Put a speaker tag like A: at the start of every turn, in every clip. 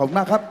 A: ขอบคุณมากครับ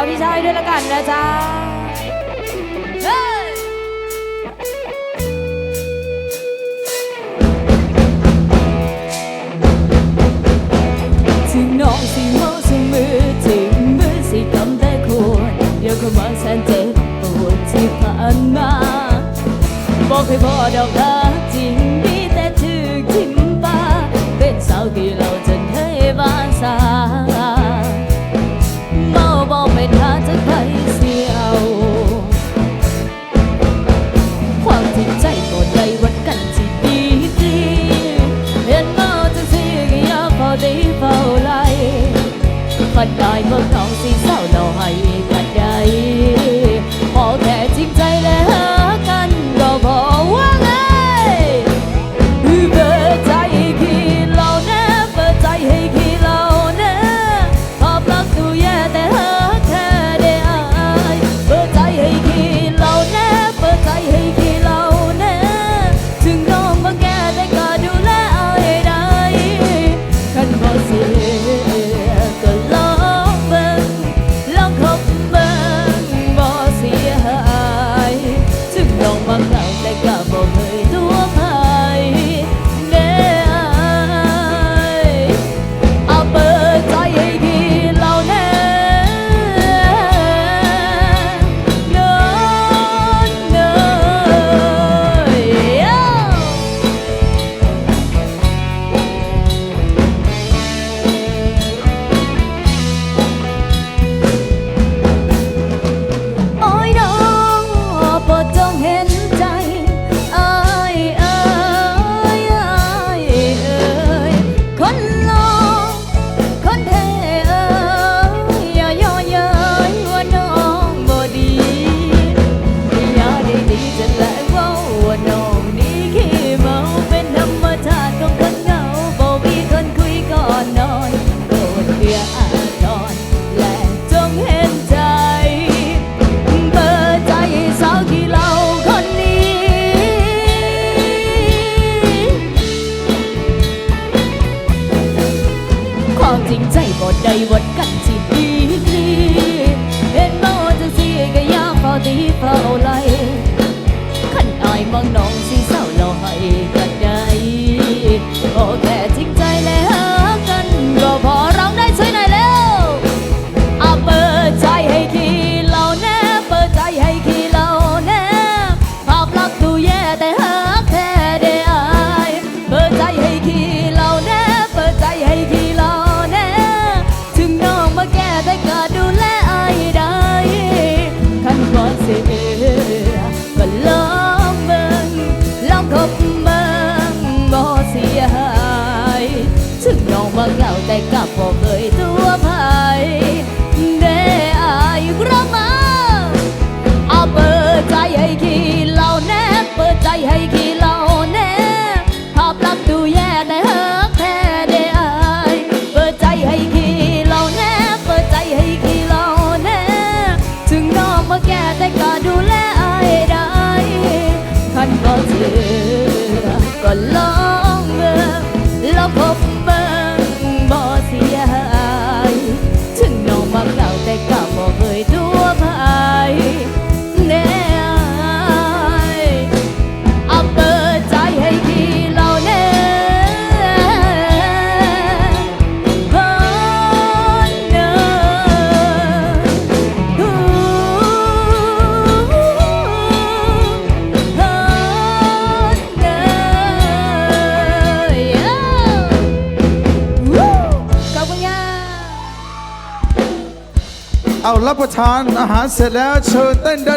A: า
B: วที่ใช่ด้วยละกันนะจ๊ะเฮ้ยถึงน้องสิเมาสิมือถึงมือสิกำแต่ควรเดี๋ยวก็มาแนเจ็บปวดที่ผ่นมาบอกให้พอกได้ but I will come the way รั
C: บประ
B: ทานอาหารเสร็จแล้วเชิญเต้นด้า